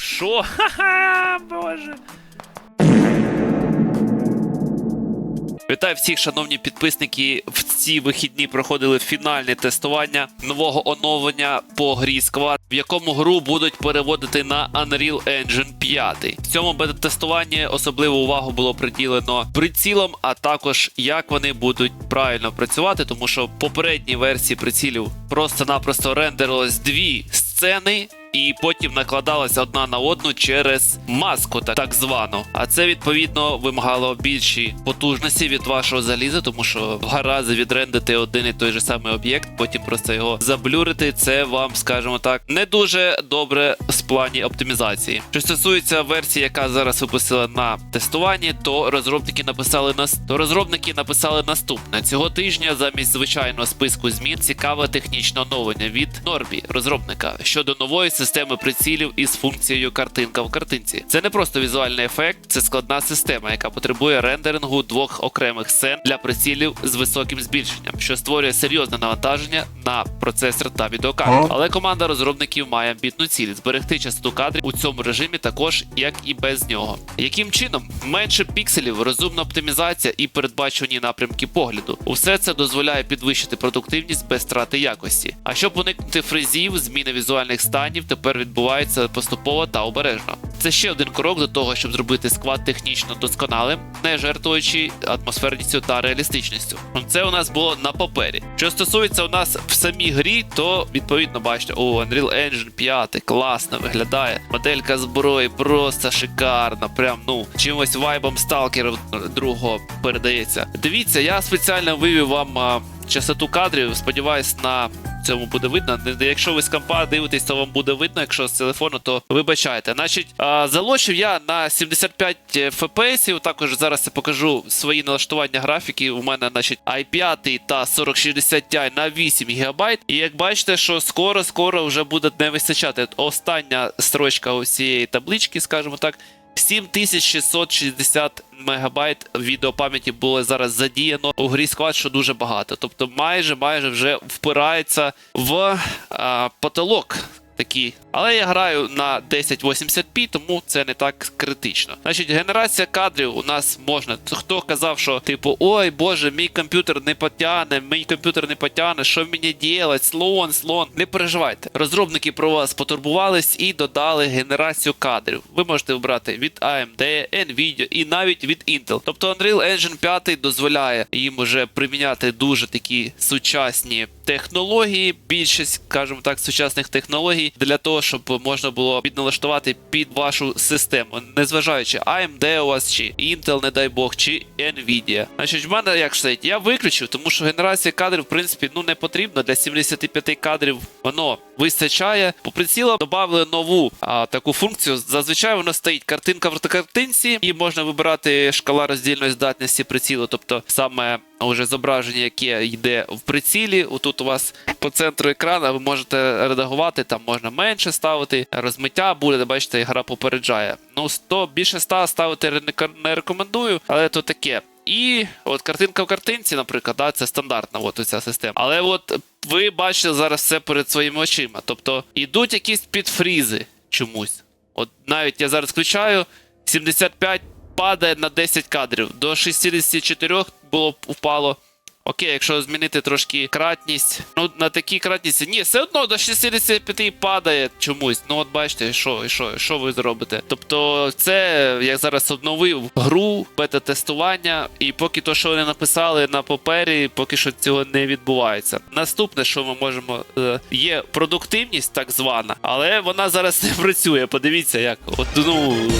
Що? Ха-ха, боже. Вітаю всіх, шановні підписники. В ці вихідні проходили фінальне тестування нового оновлення по грі Squad, в якому гру будуть переводити на Unreal Engine 5. В цьому бета-тестуванні особливу увагу було приділено прицілам, а також як вони будуть правильно працювати, тому що в попередній версії прицілів просто-напросто рендерилось дві сцени. І потім накладалася одна на одну через маску, так, так звану. А це відповідно вимагало більші потужності від вашого заліза, тому що два рази відрендити один і той же самий об'єкт, потім просто його заблюрити. Це вам, скажімо так, не дуже добре з плані оптимізації. Що стосується версії, яка зараз випустила на тестуванні, то розробники написали нас, то розробники написали наступне цього тижня. Замість звичайного списку змін цікаве технічне оновлення від Норбі, розробника щодо нової системи прицілів із функцією картинка в картинці. Це не просто візуальний ефект, це складна система, яка потребує рендерингу двох окремих сцен для прицілів з високим збільшенням, що створює серйозне навантаження на процесор та відеокарту. Але команда розробників має амбітну ціль зберегти частоту кадрів у цьому режимі, також як і без нього. Яким чином менше пікселів, розумна оптимізація і передбачувані напрямки погляду. Усе це дозволяє підвищити продуктивність без втрати якості. А щоб уникнути фризів, зміни візуальних станів тепер відбуваються поступово та обережно. Це ще один крок до того, щоб зробити сквад технічно досконалим, не жертвуючи атмосферністю та реалістичністю. Це у нас було на папері. Що стосується у нас в самій грі, то відповідно бачите, о, Unreal Engine 5 класно виглядає. Моделька зброї просто шикарна. Прям ну чимось вайбом сталкера другого передається. Дивіться, я спеціально вивів вам. а, Частоту кадрів, сподіваюсь, на цьому буде видно. Якщо ви з компа дивитесь, то вам буде видно. Якщо з телефону, то вибачайте. Значить, залочив я на 75 FPS. Також зараз я покажу свої налаштування графіки. У мене, значить, i5 та 4060 Ti на 8 ГБ. І як бачите, що скоро-скоро вже буде не вистачати. Остання строчка ось цієї таблички, скажімо так. 7660 мегабайт відеопам'яті було зараз задіяно у грі склад, що дуже багато. Тобто майже майже вже впирається в а, потолок. Такий. Але я граю на 1080p, тому це не так критично. Значить, генерація кадрів у нас можна. Хто казав, що типу, ой Боже, мій комп'ютер не потягне, мій комп'ютер не потягне, що мені ділять, слон, слон. Не переживайте. Розробники про вас потурбувались і додали генерацію кадрів. Ви можете обрати від AMD, Nvidia і навіть від Intel. Тобто Unreal Engine 5 дозволяє їм уже приміняти дуже такі сучасні технології, більшість, скажімо так, сучасних технологій для того, щоб можна було підналаштувати під вашу систему, незважаючи AMD у вас чи Intel, не дай Бог, чи Nvidia. Значить, в мене як стоїть, я виключив, тому що генерація кадрів, в принципі, ну не потрібна для 75 кадрів. Воно вистачає. По прицілам додали нову а, таку функцію. Зазвичай воно стоїть картинка в картинці, і можна вибирати шкала роздільної здатності прицілу, тобто саме уже зображення, яке йде в прицілі. Отут у вас по центру екрана ви можете редагувати, там можна менше ставити, розмиття буде, бачите, гра попереджає. Ну, 100, більше 100 ставити не- не рекомендую, але то таке. І от картинка в картинці, наприклад, да, це стандартна от ця система. Але от ви бачите зараз все перед своїми очима. Тобто ідуть якісь підфрізи чомусь. От навіть я зараз включаю 75 падає на 10 кадрів. До 64 було впало. Окей, якщо змінити трошки кратність. Ну, на такій кратності. Ні, все одно до 65 падає чомусь. Ну, от бачите, що, що, що ви зробите. Тобто, це я зараз обновив гру, бета-тестування, і поки то, що вони написали на папері, поки що цього не відбувається. Наступне, що ми можемо. е, є продуктивність, так звана, але вона зараз не працює. Подивіться, як. От, ну.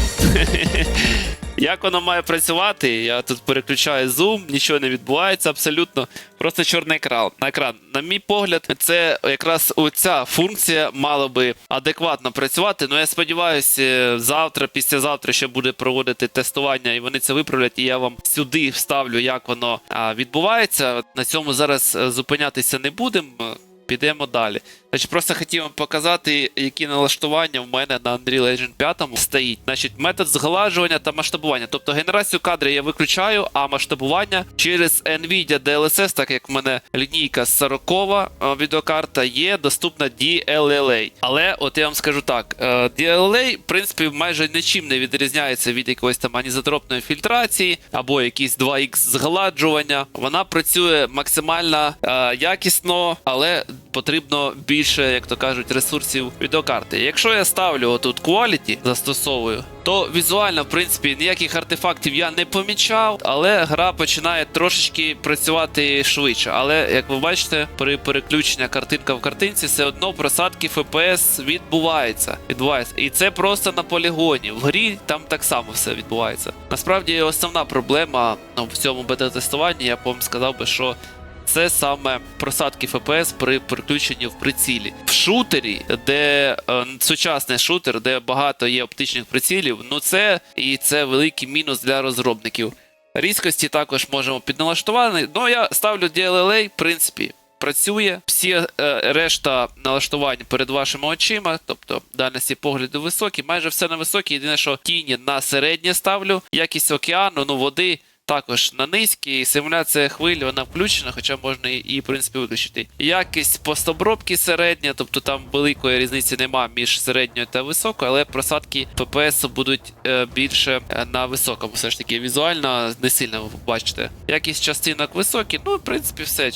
Як воно має працювати? Я тут переключаю зум, нічого не відбувається абсолютно. Просто чорний екран. На екран. На мій погляд, це якраз оця функція мала би адекватно працювати. Ну я сподіваюся, завтра, післязавтра ще буде проводити тестування, і вони це виправлять. І я вам сюди вставлю, як воно відбувається. На цьому зараз е, зупинятися не будемо. Підемо далі. Значить, просто хотів вам показати, які налаштування в мене на Unreal Engine 5 стоїть. Значить, метод згладжування та масштабування. Тобто генерацію кадрів я виключаю, а масштабування через Nvidia DLSS, так як в мене лінійка 40 е, відеокарта, є доступна DLLA. Але от я вам скажу так: е, DLLA, в принципі, майже нічим не відрізняється від якоїсь там анізотропної фільтрації або якісь 2х згладжування. Вона працює максимально е, якісно, але потрібно більше, як то кажуть, ресурсів відеокарти. Якщо я ставлю отут quality, застосовую, то візуально, в принципі, ніяких артефактів я не помічав, але гра починає трошечки працювати швидше. Але як ви бачите, при переключенні картинка в картинці, все одно просадки FPS відбуваються. відбуваються. І це просто на полігоні. В грі там так само все відбувається. Насправді основна проблема ну, в цьому бета-тестуванні, я б вам сказав би, що це саме просадки FPS при переключенні в прицілі. В шутері, де е, сучасний шутер, де багато є оптичних прицілів, ну це і це великий мінус для розробників. Різкості також можемо підналаштувати. Ну я ставлю DLLA, в принципі. Працює всі е, решта налаштувань перед вашими очима, тобто дальності погляду високі, майже все на високі. Єдине, що тіні на середнє ставлю, якість океану, ну води також на низькій. Симуляція хвиль вона включена, хоча можна і в принципі виключити. Якість постобробки середня, тобто там великої різниці нема між середньою та високою, але просадки ППС будуть е, більше е, на високому. Все ж таки, візуально не сильно ви побачите. Якість частинок високі, ну в принципі все.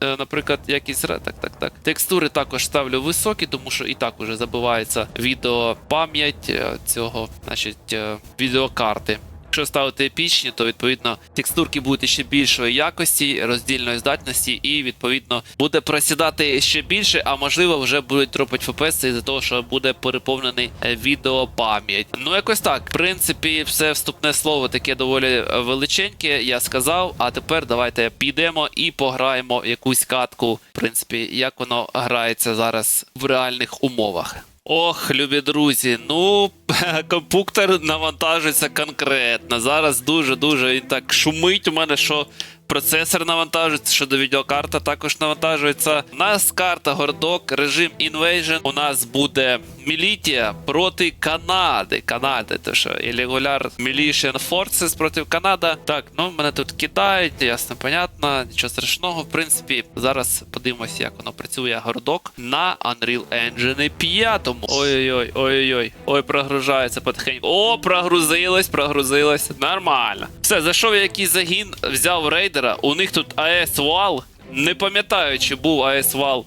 Е, наприклад, якість ре- так, так, так. Текстури також ставлю високі, тому що і так уже забивається відеопам'ять цього, значить, відеокарти. Якщо ставити епічні, то відповідно текстурки будуть ще більшої якості, роздільної здатності, і відповідно буде просідати ще більше, а можливо вже будуть дропати FPS із-за того, що буде переповнений е, відеопам'ять. Ну якось так. В принципі, все вступне слово таке доволі е, величеньке. Я сказав. А тепер давайте підемо і пограємо якусь катку. В принципі, як воно грається зараз в реальних умовах. Ох, любі друзі, ну компуктор навантажується конкретно. Зараз дуже-дуже він так шумить у мене, що процесор навантажується, що до відеокарта також навантажується. У нас карта гордок, режим Invasion. У нас буде Мілітія проти Канади. Канади, то що Irregular Militia Forces проти Канада. Так, ну мене тут кидають, ясно, понятно, нічого страшного. В принципі, зараз подивимося, як воно працює гордок на Unreal Engine 5. Ой-ой-ой, ой-ой-ой. Ой, прогружається потихеньку. О, прогрузилось, прогрузилось. Нормально. Все, зайшов я якийсь загін, взяв рейдера. У них тут АЕС вал. Не пам'ятаю, чи був АЕС вал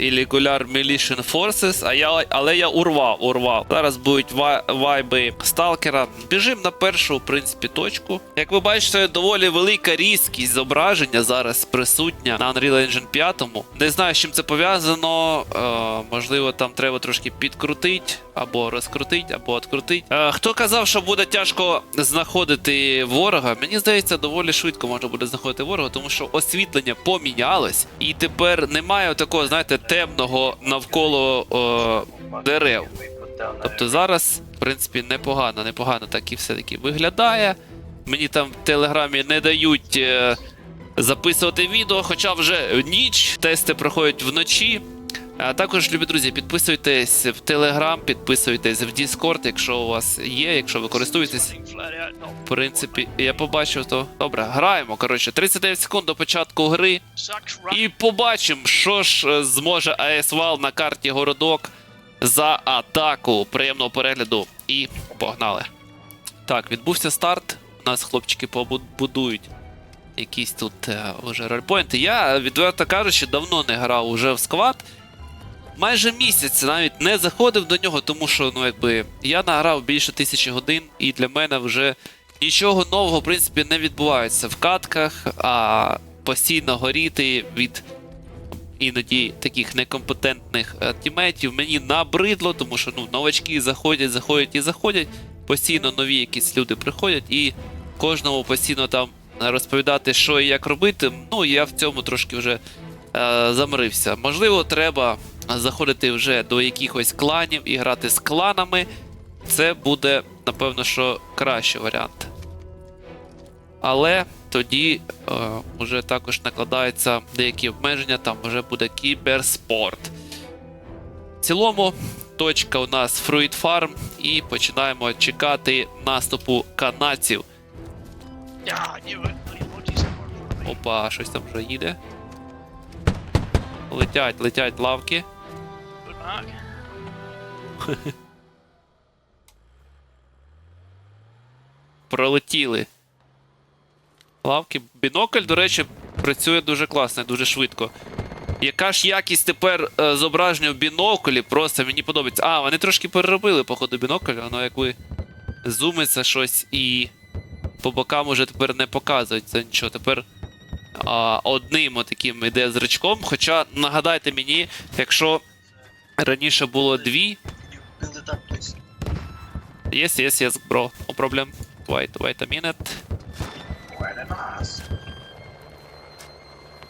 Irregular Militia Forces, а я, але я урвав, урвав. Зараз будуть ва- вайби сталкера. Біжим на першу, в принципі, точку. Як ви бачите, доволі велика різкість зображення зараз присутня на Unreal Engine 5. Не знаю, з чим це пов'язано. Е, можливо, там треба трошки підкрутити, або розкрутити, або відкрутити. Е, хто казав, що буде тяжко знаходити ворога? Мені здається, доволі швидко можна буде знаходити ворога, тому що освітлення помінялось, і тепер немає такого, знаєте, темного навколо о, дерев. Тобто зараз, в принципі, непогано, непогано так і все-таки виглядає. Мені там в телеграмі не дають е, записувати відео, хоча вже ніч, тести проходять вночі. А також, любі друзі, підписуйтесь в Телеграм, підписуйтесь в Discord, якщо у вас є, якщо ви користуєтесь. В принципі, я побачив, то добре, граємо. Коротше, 39 секунд до початку гри. І побачимо, що ж е, зможе АС Вал на карті городок за атаку. Приємного перегляду. І погнали. Так, відбувся старт. У нас хлопчики побудують якісь тут е, уже рольпойнти. Я, відверто кажучи, давно не грав уже в сквад. Майже місяць навіть не заходив до нього, тому що, ну, якби, я награв більше тисячі годин, і для мене вже нічого нового, в принципі, не відбувається в катках, а постійно горіти від іноді таких некомпетентних е, тімейтів мені набридло, тому що ну, новачки заходять, заходять і заходять. Постійно нові якісь люди приходять, і кожному постійно там розповідати, що і як робити. Ну, я в цьому трошки вже е, замирився. Можливо, треба заходити вже до якихось кланів і грати з кланами. Це буде, напевно, що кращий варіант. Але тоді е, вже також накладаються деякі обмеження, там вже буде кіберспорт. В цілому, точка у нас Fruit Farm, і починаємо чекати наступу канадців. Опа, щось там вже їде. Летять, летять лавки. Good. Пролетіли. Лавки. Бінокль, до речі, працює дуже класно, дуже швидко. Яка ж якість тепер е, зображення в біноклі, просто мені подобається. А, вони трошки переробили, походу, бінокль, воно якби зумиться щось і по бокам уже тепер не показується нічого. Тепер а, одним отаким іде зрачком. Хоча нагадайте мені, якщо раніше було дві. Yes, yes, yes, bro. No problem. Wait, wait a minute.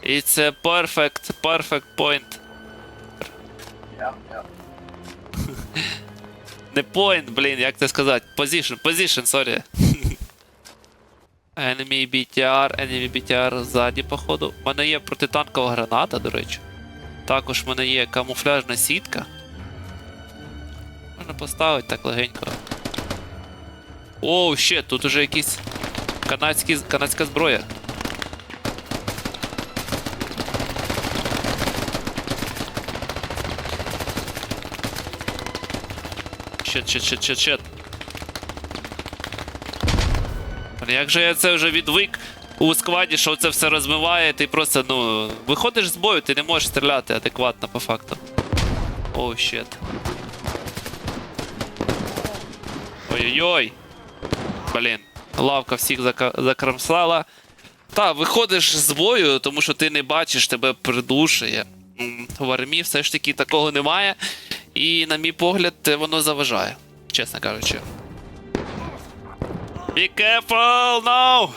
It's a perfect, perfect point. Yeah, yeah. Не point, блін, як це сказати? Position, position, sorry. Enemy BTR, enemy BTR ззаді, походу. У мене є протитанкова граната, до речі. Також в мене є камуфляжна сітка. Можна поставити так легенько. Оу, ще, тут уже якісь канадські, канадська зброя. Щет, щет, щет, щет. Блін, Як же я це вже відвик у складі, що це все розмиває, ти просто, ну, виходиш з бою, ти не можеш стріляти адекватно по факту. Оу, щет. Ой-ой-ой. Блін, лавка всіх зака- закромсала. Та, виходиш з бою, тому що ти не бачиш, тебе придушує. В армії все ж таки такого немає. І, на мій погляд, воно заважає, чесно кажучи. Be careful, no!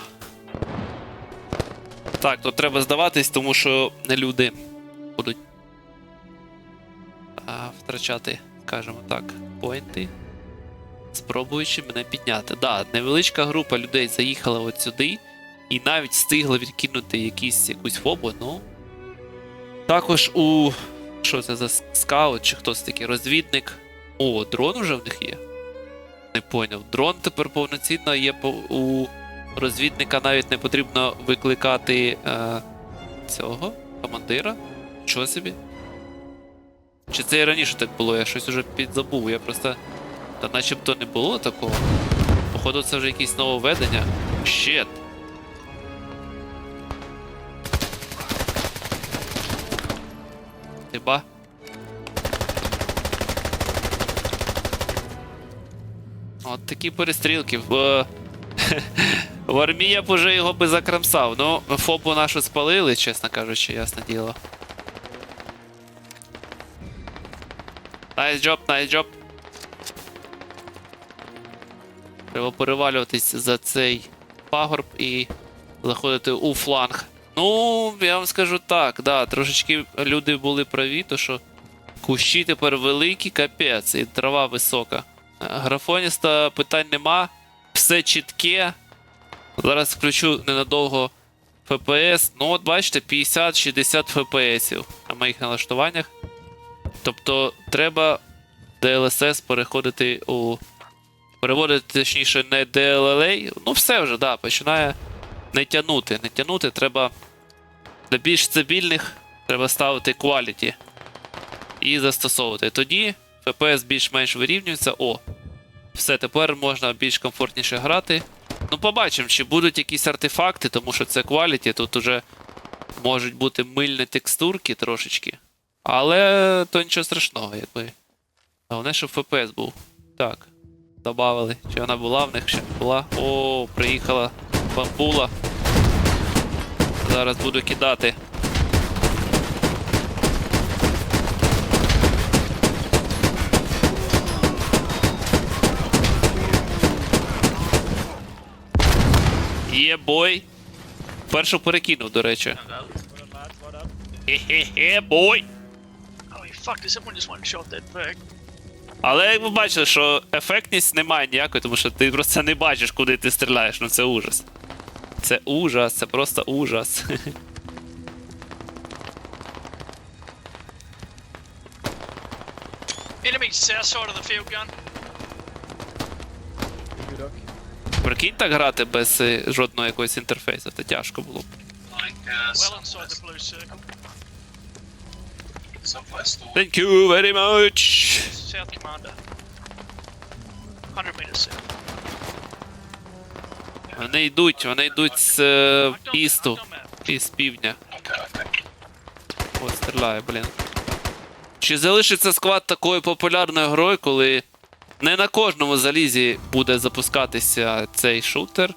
Так, тут треба здаватись, тому що люди будуть а, втрачати, скажімо так, поінти, спробуючи мене підняти. Да, невеличка група людей заїхала от сюди і навіть встигла відкинути якісь, якусь фобу, ну. Також у. Що це за скаут чи хтось такий розвідник? О, дрон уже в них є. Не поняв. Дрон тепер повноцінно є у розвідника навіть не потрібно викликати е, цього командира. Що собі? Чи це і раніше так було? Я щось уже підзабув. Я просто. Та начебто не було такого. Походу, це вже якесь нововведення. Щет. Хіба? От такі перестрілки. В, в армії я б уже його би закрамсав. Ну, фобу нашу спалили, чесно кажучи, ясне діло. Nice job, nice job. Треба перевалюватись за цей пагорб і заходити у фланг. Ну, я вам скажу так, да, трошечки люди були праві, то що кущі тепер великі, капець, і трава висока. Е, Графоніста питань нема, все чітке. Зараз включу ненадовго FPS. Ну, от бачите, 50-60 FPS на моїх налаштуваннях. Тобто треба DLSS переходити у. Переводити, точніше, не DLLA. Ну, все вже, да, починає не тягнути. Не тягнути, треба для більш стабільних треба ставити quality і застосовувати. Тоді FPS більш-менш вирівнюється. О, все, тепер можна більш комфортніше грати. Ну, побачимо, чи будуть якісь артефакти, тому що це кваліті, тут уже можуть бути мильні текстурки трошечки. Але то нічого страшного, якби. Головне, щоб ФПС був. Так. Добавили. Чи вона була в них, чи не була. О, приїхала бамбула. Зараз буду кидати. Є бой. Першу перекинув, до речі. Хе-хе-хе, бой. Але як ви бачили, що ефектність немає ніякої, тому що ти просто не бачиш, куди ти стріляєш. Ну це ужас. Це ужас, це просто ужас. Enemy south side of the field gun. Прикинь так грати без е, жодного якогось інтерфейсу, це тяжко було б. Thank you very much. South commander. 100 meters. Вони йдуть, вони йдуть з е, Marked on- істу marked on map. і з півдня. О, стріляє, блін. Чи залишиться склад такою популярною грою, коли не на кожному залізі буде запускатися цей шутер?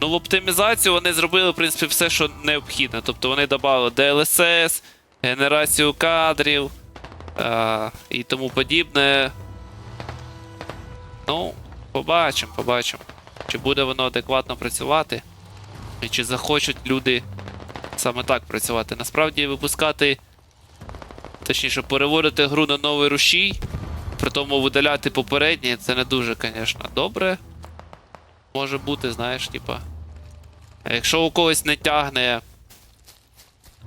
Ну, в оптимізацію вони зробили, в принципі, все, що необхідно. Тобто вони додали DLSS, генерацію кадрів е- і тому подібне. Ну, побачимо, побачимо. Чи буде воно адекватно працювати, і чи захочуть люди саме так працювати. Насправді випускати, точніше, переводити гру на новий рушій, при тому видаляти попередні, це не дуже, звісно, добре. Може бути, знаєш, типа. Якщо у когось не тягне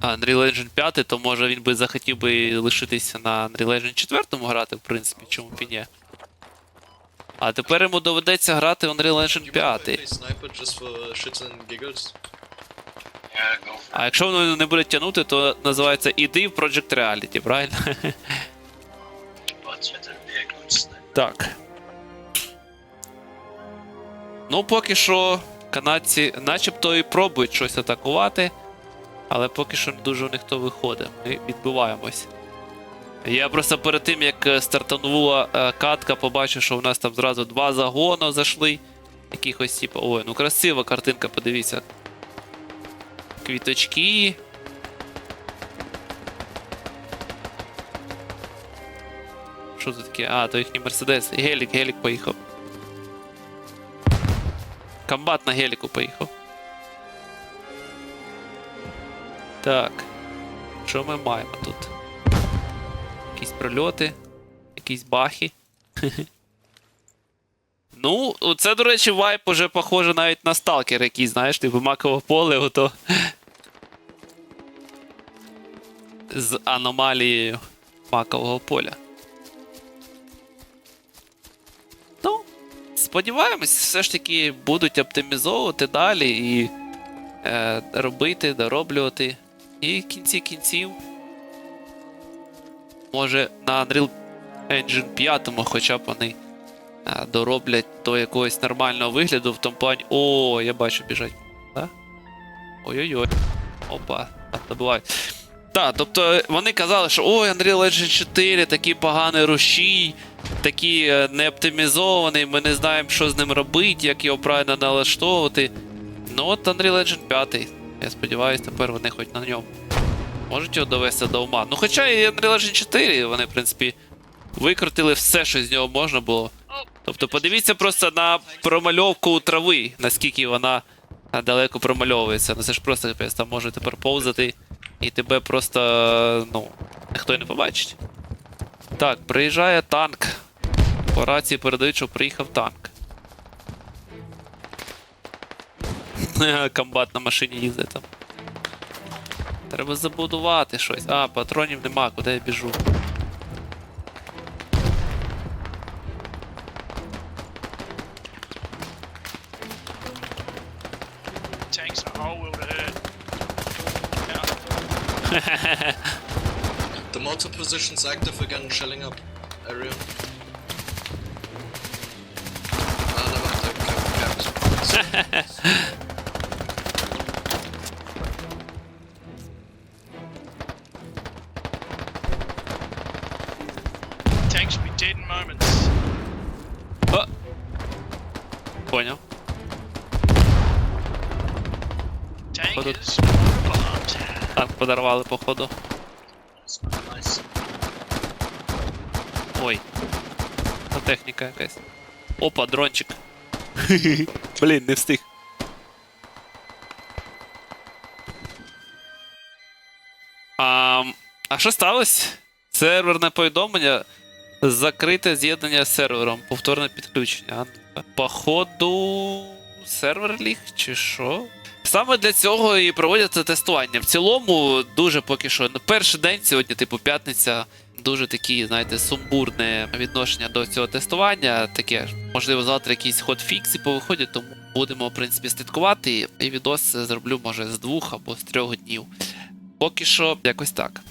Unreal Engine 5, то може він би захотів би лишитися на Unreal Engine 4 грати, в принципі, чому б і ні. А тепер йому доведеться грати в Unreal Engine 5. if I play sniper just for shits and giggles? Yeah, go for А якщо воно не буде тягнути, то називається іди в Project Reality, правильно? Так. Ну, поки що канадці начебто і пробують щось атакувати, але поки що не дуже у них то виходить. Ми відбиваємось. Я просто перед тим, як е, стартанула е, катка, побачив, що в нас там зразу два загони зайшли. Якихось, типу, ой, ну красива картинка, подивіться. Квіточки. Що це таке? А, то їхній Мерседес. Гелік, гелік поїхав. Комбат на геліку поїхав. Так. Що ми маємо тут? Якісь прольоти, якісь бахи. Ну, це, до речі, вайп уже похоже навіть на сталкер якийсь, знаєш, типу макове поле, ото. З аномалією макового поля. Сподіваємось, все ж таки будуть оптимізовувати далі і е, робити, дороблювати. І в кінці кінців. Може на Unreal Engine 5 хоча б вони е, дороблять до якогось нормального вигляду в тому плані. О, я бачу біжать. Да? Ой-ой-ой. Опа, там добивають. Так, тобто вони казали, що ой, Unreal Engine 4 такий поганий рушій, такий е, не оптимізований, ми не знаємо, що з ним робити, як його правильно налаштовувати. Ну от Unreal Engine 5. Я сподіваюся, тепер вони хоч на ньому можуть його довести до ума. Ну хоча і Unreal Engine 4, вони, в принципі, викрутили все, що з нього можна було. Тобто подивіться просто на промальовку трави, наскільки вона далеко промальовується. Ну це ж просто капець, там може тепер повзати, і тебе просто, ну, ніхто й не побачить. Так, приїжджає танк. По рації передають, що приїхав танк. Комбат на машині їздить там. Треба забудувати щось. А, патронів нема, куди я біжу. The mortar position's active again, shelling up area. Tanks will be dead in moments. О! Поняв. Tankers bombed. Танк подарували, походу. It's not nice. Ой. Та техніка якась. Опа, дрончик. Блін, не встиг. А, а що сталося? Серверне повідомлення. Закрите з'єднання з сервером. Повторне підключення. Походу. Сервер ліг чи що? Саме для цього і проводяться тестування. В цілому, дуже поки що перший день, сьогодні, типу, п'ятниця, дуже такі, знаєте, сумбурне відношення до цього тестування. Таке, можливо, завтра якісь ход-фікси повиходять, тому будемо, в принципі, слідкувати. І відос зроблю, може, з двох або з трьох днів. Поки що, якось так.